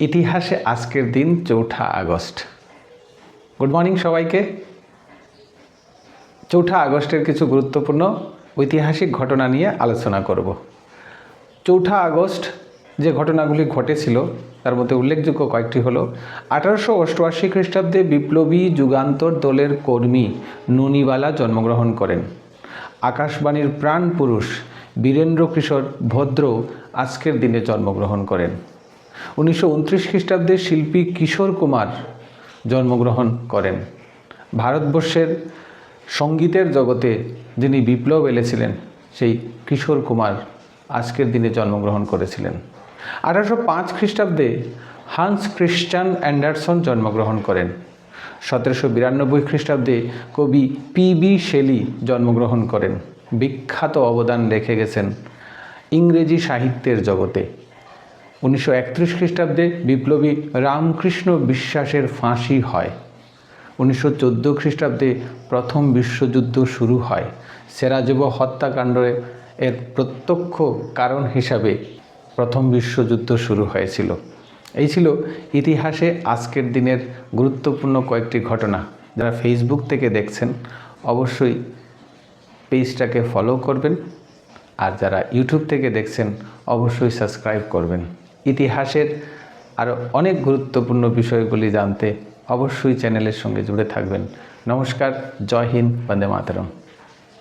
ইতিহাসে আজকের দিন চৌঠা আগস্ট। গুড মর্নিং সবাইকে। চৌঠা আগস্টের কিছু গুরুত্বপূর্ণ ঐতিহাসিক ঘটনা নিয়ে আলোচনা করব। চৌঠা আগস্ট যে ঘটনাগুলি ঘটেছিল, তার মধ্যে উল্লেখযোগ্য কয়েকটি হলো, আঠারোশো অষ্টআশি খ্রিস্টাব্দে বিপ্লবী যুগান্তর দলের কর্মী নুনিবালা জন্মগ্রহণ করেন। আকাশবাণীর প্রাণ পুরুষ বীরেন্দ্র কিশোর ভদ্র আজকের দিনে জন্মগ্রহণ করেন। উনিশশো উনত্রিশ খ্রিস্টাব্দে শিল্পী কিশোর কুমার জন্মগ্রহণ করেন। ভারতবর্ষের সঙ্গীতের জগতে যিনি বিপ্লব এনেছিলেন, সেই কিশোর কুমার আজকের দিনে জন্মগ্রহণ করেছিলেন। আঠারোশো পাঁচ খ্রিস্টাব্দে হান্স ক্রিশ্চান অ্যান্ডারসন জন্মগ্রহণ করেন। সতেরোশো বিরানব্বই খ্রিস্টাব্দে কবি পি বি শেলি জন্মগ্রহণ করেন। বিখ্যাত অবদান রেখে গেছেন ইংরেজি সাহিত্যের জগতে। উনিশশো একত্রিশ খ্রিস্টাব্দে বিপ্লবী রামকৃষ্ণ বিশ্বাসের ফাঁসি হয়। উনিশশো চোদ্দ খ্রিস্টাব্দে প্রথম বিশ্বযুদ্ধ শুরু হয়। সেরাজব হত্যাকাণ্ড এর প্রত্যক্ষ কারণ হিসাবে প্রথম বিশ্বযুদ্ধ শুরু হয়েছিল। এই ছিল ইতিহাসে আজকের দিনের গুরুত্বপূর্ণ কয়েকটি ঘটনা। যারা ফেসবুক থেকে দেখছেন, অবশ্যই পেজটাকে ফলো করবেন। আর যারা ইউটিউব থেকে দেখছেন, অবশ্যই সাবস্ক্রাইব করবেন। ইতিহাসের আরও অনেক গুরুত্বপূর্ণ বিষয়গুলি জানতে অবশ্যই চ্যানেলের সঙ্গে জুড়ে থাকবেন। নমস্কার, জয় হিন্দ, বন্দে মাতরম।